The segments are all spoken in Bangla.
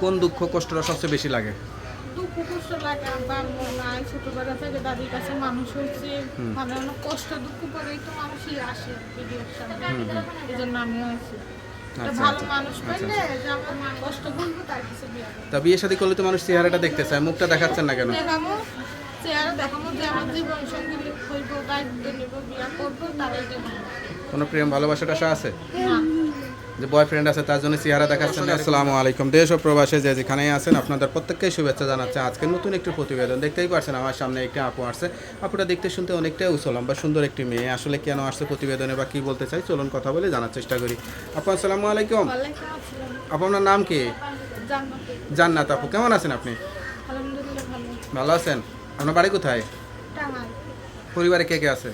কোন দুঃখ কষ্টটা সবচেয়ে বেশি লাগে? দুঃখ কষ্ট লাগে আব্বার নাই ছোটবেলা থেকে দাদির কাছে মানুষ হয়েছে। মানে অনেক কষ্ট দুঃখ পরেই তো মানুষই আসে ভিডিওর সামনে। এই জন্য আমি হয়েছি। একটা আচ্ছা, আচ্ছা। আচ্ছা। তা শাদী করলে তো মানুষ চেহারাটা দেখতে চায় মুখটা দেখাচ্ছেন না কেন? কোনো প্রেম ভালোবাসাটা আছে? না। যে বয়ফ্রেন্ড আছে তার জন্য চেহারা দেখাচ্ছেন। আসসালামু আলাইকুম। দেশ ও প্রবাসে যে যেখানেই আছেন আপনাদের প্রত্যেককেই শুভেচ্ছা জানাচ্ছে। আজকে নতুন একটি প্রতিবেদন দেখতেই পারছেন আমার সামনে একটি আপু আসছে। আপুটা দেখতে শুনতে অনেকটাই উছলাম বা সুন্দর একটি মেয়ে। আসলে কেন আসছে প্রতিবেদনে বা কি বলতে চাই চলুন কথা বলে জানার চেষ্টা করি। আপু আসসালামু আলাইকুম। আপু আপনার নাম কি? জান্নাতে জান্নাত আপু কেমন আছেন আপনি? ভালো। ভালো আছেন। আপনার বাড়ি কোথায়? পরিবারে কে কে আছে?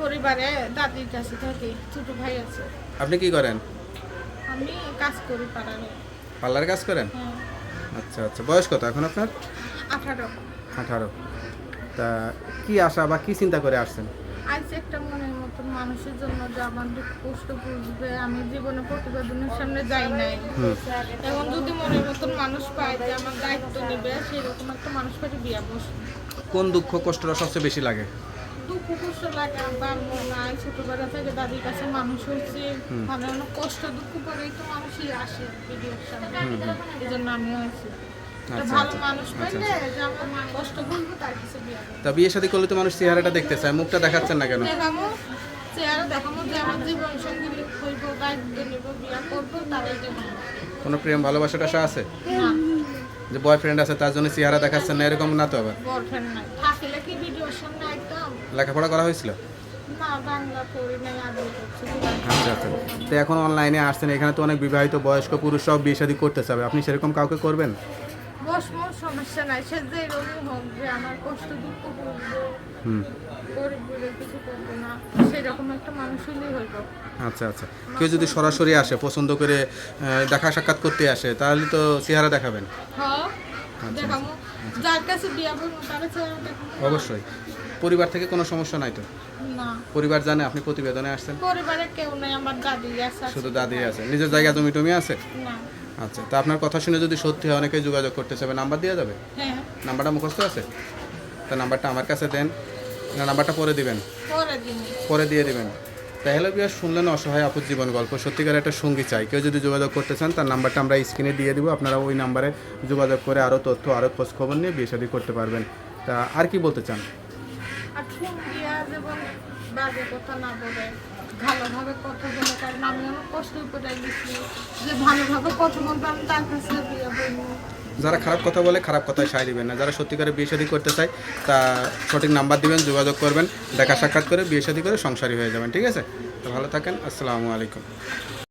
পরিবারে দাদির কাছে থাকি ছোট ভাই আছে। আপনি কি করেন? আমি কাজ করি পাড়ারে পার্লার কাজ করেন? হ্যাঁ। আচ্ছা আচ্ছা। বয়স কত এখন আপনার? আঠারো। আঠারো। তা কি আশা বা কি চিন্তা করে আসছেন? আজ একটা মনের মতন মানুষের জন্য যে আমার দুঃখ কষ্ট বুঝবে আমি জীবনে প্রতিবেদনের সামনে যাই নাই। এবং যদি মনের মতন মানুষ পাই যে আমার দায়িত্ব নেবে সেরকম একটা মানুষ পাই বিয়া বসবে। কোন দুঃখ কষ্টটা সবচেয়ে বেশি লাগে? দুঃখ কষ্ট লাগে আব্বার নাই ছোটবেলা থেকে দাদির কাছে মানুষ হয়েছে মানে অনেক কষ্ট দুঃখ পরেই তো মানুষই আসে ভিডিওর সামনে। এই জন্য আমি হয়েছি একটা আচ্ছা, আচ্ছা। করব। তা করলে তো মানুষ চেহারাটা দেখতে চায় মুখটা দেখাচ্ছেন না কেন? কোনো প্রেম ভালোবাসাটা আশা আছে? যে বয়ফ্রেন্ড আছে তার জন্য চেহারা দেখাচ্ছেন না এরকম না তো আবার? বয়ফ্রেন্ড নাই। থাকলে কি ভিডিওর সামনে একদম লেখাপড়া করা হয়েছিল? আচ্ছা আচ্ছা। তো এখন অনলাইনে আসছেন এখানে তো অনেক বিবাহিত বয়স্ক পুরুষ সব বিয়ে শাদী করতে চাবে। আপনি সেরকম কাউকে করবেন? বস সমস্যা নাই। সে যে রোগী হোক যে আমার কষ্ট দুঃখ হুম। কিছু করব না সেরকম একটা মানুষ হলেই হইব। আচ্ছা আচ্ছা। কেউ যদি সরাসরি আসে পছন্দ করে দেখা সাক্ষাৎ করতে আসে তাহলে তো চেহারা দেখাবেন। হ্যাঁ দেখামো যার কাছে বিয়া বলব তার চেহারা অবশ্যই। পরিবার থেকে কোনো সমস্যা নাই তো? না। পরিবার জানে আপনি প্রতিবেদনে আসছেন? পরিবারে কেউ নাই আমার দাদি আছে। শুধু দাদি আছে। নিজের জায়গা জমি টমি আছে? না। আচ্ছা তা আপনার কথা শুনে যদি সত্যি হয় অনেকে যোগাযোগ করতে চাবে নাম্বার দেওয়া যাবে? হ্যাঁ। নাম্বারটা মুখস্থ আছে? তা নাম্বারটা আমার কাছে দেন না নাম্বারটা পরে দিবেন? পরে দিন। পরে দিয়ে দিবেন। তাহলে বিয়া শুনলেন অসহায় আপুর জীবন গল্প? সত্যিকার একটা সঙ্গী চাই। কেউ যদি যোগাযোগ করতে চান তার নাম্বারটা আমরা স্ক্রিনে দিয়ে দিব। আপনারা ওই নাম্বারে যোগাযোগ করে আরও তথ্য আরও খোঁজ খবর নিয়ে বিয়ে শাদী করতে পারবেন। তা আর কি বলতে চান? আর ফোন দিয়া যেমন বাজে কথা না বলে, ভালোভাবে কথা বলে, কারণ আমি অনেক কষ্ট করে গেছি যে ভালোভাবে কথা বলব, আমি তার কাছে বিয়ে বলব। যারা খারাপ কথা বলে, খারাপ কথায় সায় দিবেন না। যারা সত্যিকারে বিয়ে শাদী করতে চায়, তা সঠিক নাম্বার দিবেন, যোগাযোগ করবেন, দেখা সাক্ষাৎ করে, বিয়ে শাদী করে সংসারী হয়ে যাবেন, ঠিক আছে? তো ভালো থাকেন, আসসালামু আলাইকুম।